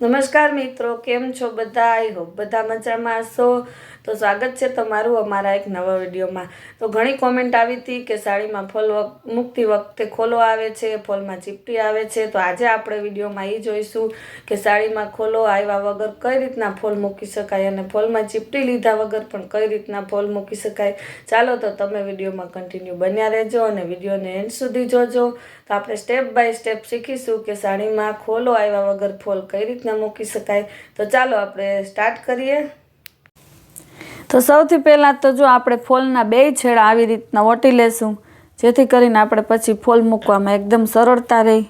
નમસ્કાર મિત્રો, કેમ છો બધા? આઈ હોપ બધા મજામાં હશો. તો સ્વાગત છે તમારું અમારા એક નવા વિડીયોમાં. તો ઘણી કોમેન્ટ આવી હતી કે સાડીમાં ફોલ મૂકતી વખતે ખોલો આવે છે, ફોલમાં ચીપટી આવે છે. તો આજે આપણે વિડીયોમાં એ જોઈશું કે સાડીમાં ખોલો આવ્યા વગર કઈ રીતના ફોલ મૂકી શકાય અને ફોલમાં ચીપટી લીધા વગર પણ કઈ રીતના ફોલ મૂકી શકાય. ચાલો તો તમે વિડીયોમાં કન્ટિન્યુ બન્યા રહેજો અને વિડીયોને એન્ડ સુધી જોજો. તો આપણે સ્ટેપ બાય સ્ટેપ શીખીશું કે સાડીમાં ખોલો આવ્યા વગર ફોલ કઈ રીતના મૂકી શકાય. તો ચાલો આપણે સ્ટાર્ટ કરીએ. તો સૌથી પહેલાં તો જો આપણે ફોલના બે છેડા આવી રીતના ઓટી લેશું, જેથી કરીને આપણે પછી ફોલ મૂકવામાં એકદમ સરળતા રહી.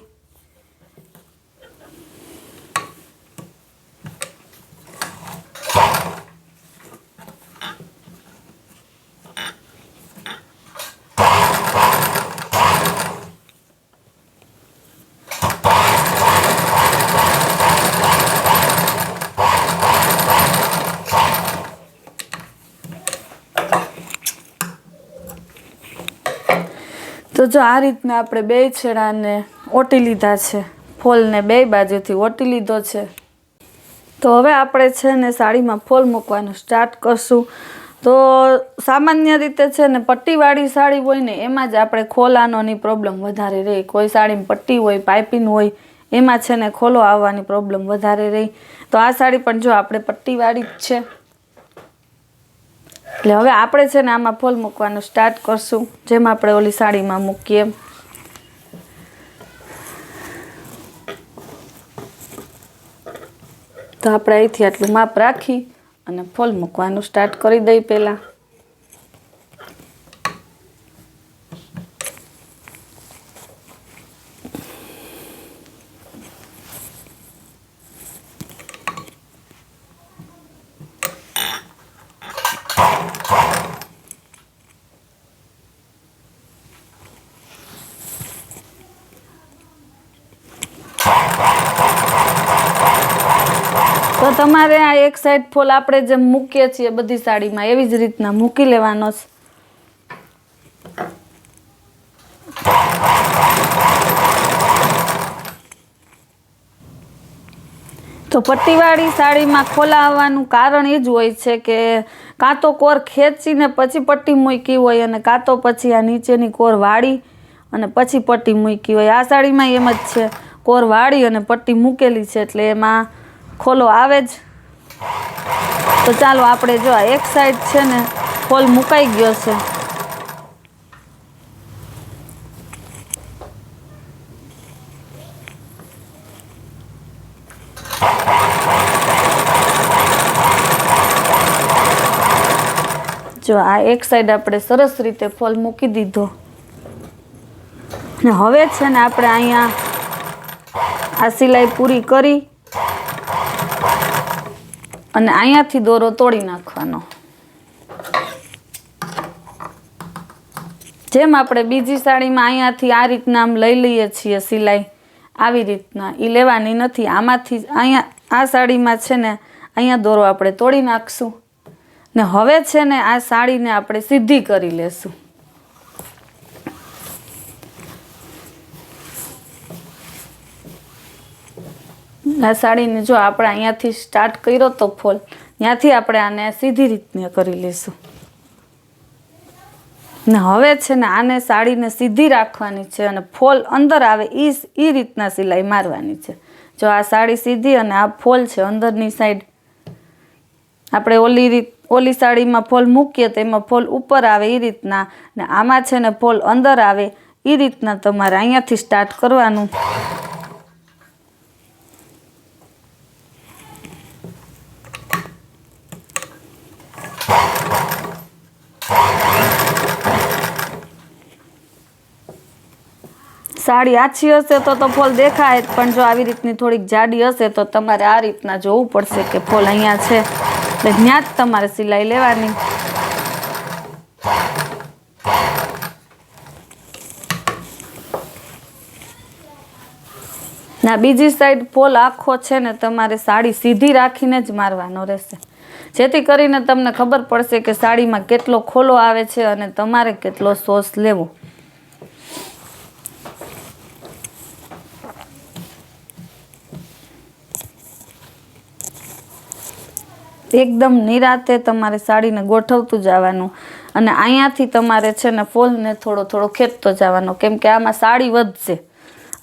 તો જો આ રીતના આપણે બે છેડાને ઓટી લીધા છે, ફોલને બે બાજુથી ઓટી લીધો છે, તો હવે આપણે છે ને સાડીમાં ફોલ મૂકવાનું સ્ટાર્ટ કરશું. તો સામાન્ય રીતે છે ને પટ્ટીવાળી સાડી હોય ને, એમાં જ આપણે ખોલાનોની પ્રોબ્લેમ વધારે રહી. કોઈ સાડીમાં પટ્ટી હોય, પાઇપિંગ હોય, એમાં છે ને ખોલો આવવાની પ્રોબ્લેમ વધારે રહી. તો આ સાડી પણ જો આપણે પટ્ટીવાળી જ છે. એટલે હવે આપણે છે ને આમાં ફોલ મૂકવાનું સ્ટાર્ટ કરશું જેમ આપણે ઓલી સાડીમાં મૂકીએ. તો આપણે અહીંથી આટલું માપ રાખી અને ફોલ મૂકવાનું સ્ટાર્ટ કરી દઈ પહેલાં તો તમારે આ એક સાઈડ ફોલ આપણે જેમ મૂકીએ છીએ બધી સાડીમાં, એવી જ રીતના મૂકી લેવાનો છે. તો પટ્ટીવાળી સાડીમાં ખોલાવવાનું કારણ એ જ હોય છે કે કાં તો કોર ખેંચીને પછી પટ્ટી મૂકી હોય અને કાં તો પછી આ નીચેની કોર વાળી અને પછી પટ્ટી મૂકી હોય. આ સાડીમાં એમ જ છે. કોર વાળી અને પટ્ટી મૂકેલી છે એટલે એમાં ખોલો આવે જ. તો ચાલો આપણે જો એક સાઈડ છે ને ફોલ મુકાઈ ગયો છે. જો આ એક સાઈડ આપણે સરસ રીતે ફોલ મૂકી દીધો. ને હવે છે ને આપણે અહીંયા આ સિલાઈ પૂરી કરી. અને અહીંયાથી દોરો તોડી નાખવાનો. જેમ આપણે બીજી સાડીમાં અહીંયાથી આ રીતના આમ લઈ લઈએ છીએ સિલાઈ, આવી રીતના. એ લેવાની નથી. આમાંથી અહીંયા આ સાડીમાં છે ને અહીંયા દોરો આપણે તોડી નાખશું. ને હવે છે ને આ સાડીને આપણે સીધી કરી લેશું. આ સાડીને જો આપણે અહીંયાથી સ્ટાર્ટ કર્યો તો ફોલ, ત્યાંથી આપણે આને સીધી રીતને કરી લઈશું. ને હવે છે ને આને સાડીને સીધી રાખવાની છે અને ફોલ અંદર આવે એ એ રીતના સિલાઈ મારવાની છે. જો આ સાડી સીધી અને આ ફોલ છે અંદરની સાઈડ આપણે ઓલી રીત, ઓલી સાડીમાં ફોલ મૂકીએ તો એમાં ફોલ ઉપર આવે એ રીતના ને આમાં છે ને ફોલ અંદર આવે એ રીતના તમારે અહીંયાથી સ્ટાર્ટ કરવાનું. સાડી આછી હશે તો તો ફોલ દેખાય પણ જો આવી રીતની થોડીક જાડી હશે તો તમારે આ રીતના જોવું પડશે કે ફોલ અહીંયા છે. એટલે ત્યાં જ તમારે સિલાઈ લેવાની. ના, બીજી સાઈડ ફોલ આખો છે ને તમારે સાડી સીધી રાખીને જ મારવાનો રહેશે. જેથી કરીને તમને ખબર પડશે કે સાડીમાં કેટલો ખોલો આવે છે અને તમારે કેટલો સોસ લેવો. એકદમ નિરાતે તમારે સાડીને ગોઠવતું જવાનું. અને અહીંયાથી તમારે છે ને ફોલને થોડો થોડો ખેંચતો જવાનો. કેમ કે આમાં સાડી વધશે.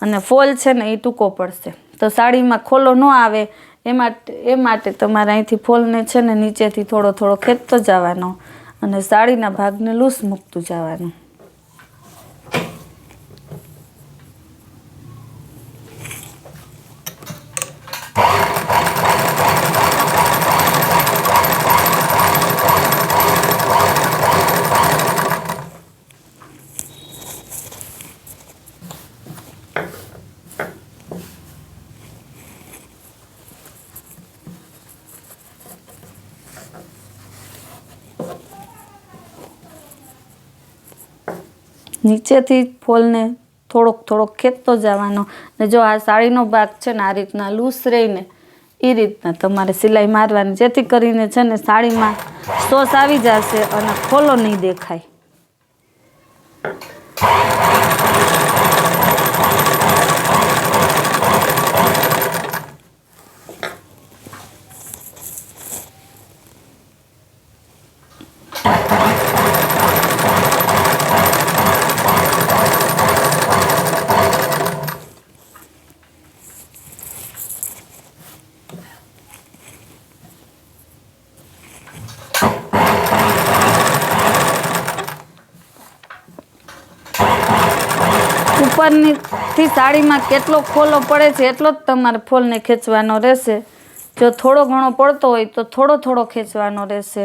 અને ફોલ છે ને એ ટૂંકો પડશે. તો સાડીમાં ખોલો ન આવે, એ માટે એ માટે તમારે અહીંથી ફોલને છે ને નીચેથી થોડો થોડો ખેંચતો જવાનો અને સાડીના ભાગને લૂસ મૂકતું જવાનું. નીચેથી ફોલને થોડોક થોડોક ખેંચતો જવાનો. ને જો આ સાડીનો ભાગ છે ને આ રીતના લૂસ રહીને એ રીતના તમારે સિલાઈ મારવાની. જેથી કરીને છે ને સાડીમાં સોસ આવી જશે અને ખોલો નહીં દેખાય. ઉપરની સાડીમાં કેટલો ખોલો પડે છે એટલો જ તમારે ફોલને ખેંચવાનો રહેશે. જો થોડો ઘણો પડતો હોય તો થોડો થોડો ખેંચવાનો રહેશે.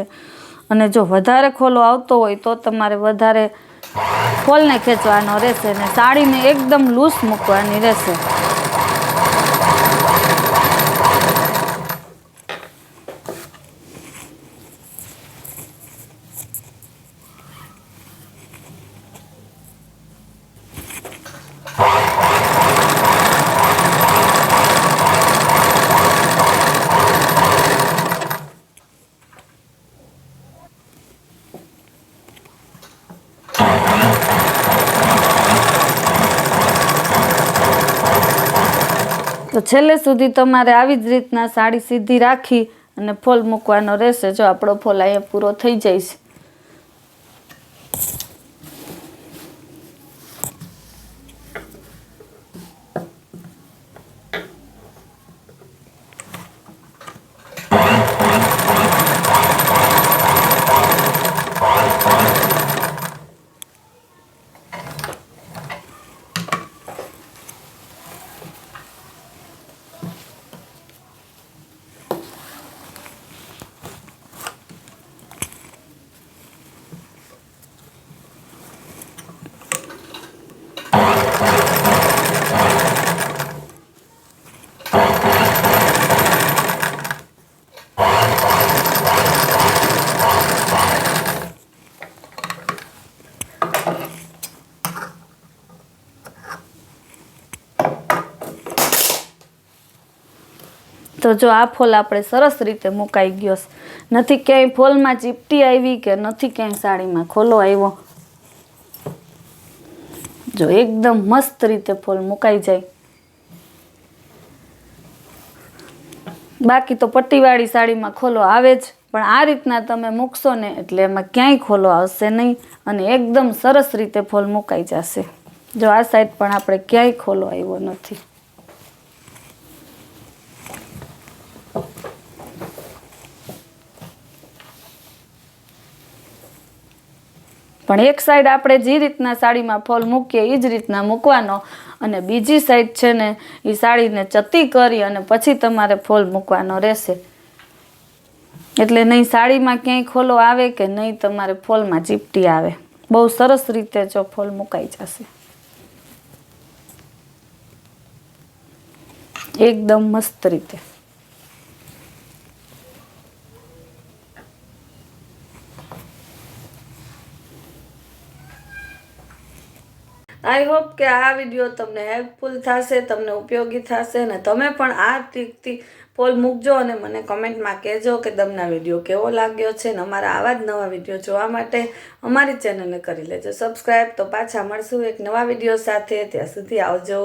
અને જો વધારે ખોલો આવતો હોય તો તમારે વધારે ફોલને ખેંચવાનો રહેશે અને સાડીને એકદમ લૂઝ મૂકવાની રહેશે. તો છેલ્લે સુધી તમારે આવી જ રીતના સાડી સીધી રાખી અને ફોલ મૂકવાનો રહેશે. જો આપણો ફોલ અહીંયા પૂરો થઈ જાય છે તો જો આ ફોલ આપણે સરસ રીતે મુકાઈ ગયો. નથી ક્યાંય ફોલમાં ચીપટી આવી કે નથી ક્યાંય સાડીમાં ખોલો આવ્યો. જો એકદમ મસ્ત રીતે ફોલ મુકાઈ જાય. બાકી તો પટ્ટીવાળી સાડીમાં ખોલો આવે જ, પણ આ રીતના તમે મૂકશો ને એટલે એમાં ક્યાંય ખોલો આવશે નહીં અને એકદમ સરસ રીતે ફોલ મુકાઈ જશે. જો આ સાઈડ પણ આપણે ક્યાંય ખોલો આવ્યો નથી. પણ એક સાઈડ આપણે જે રીતના સાડીમાં ફોલ મૂકીએ એ જ રીતના મૂકવાનો અને બીજી સાઈડ છે ને એ સાડીને ચતી કરી અને પછી તમારે ફોલ મૂકવાનો રહેશે. એટલે નહીં સાડીમાં ક્યાંય ખોલો આવે કે નહીં તમારે ફોલમાં ચીપટી આવે. બહુ સરસ રીતે જો ફોલ મુકાઈ જશે. એકદમ મસ્ત રીતે. આઈ હોપ કે આ વીડિયો તમને હેલ્પફુલ થશે, તમને ઉપયોગી થશે ને તમે પણ આ ટ્રીકથી પોલ મૂકજો અને મને કમેન્ટમાં કહેજો કે તમને વીડિયો કેવો લાગ્યો છે ને અમારા આવા જ નવા વીડિયો જોવા માટે અમારી ચેનલને કરી લેજો. સબસ્ક્રાઈબ તો પાછા મળશું એક નવા વીડિયો સાથે. ત્યાં સુધી આવજો.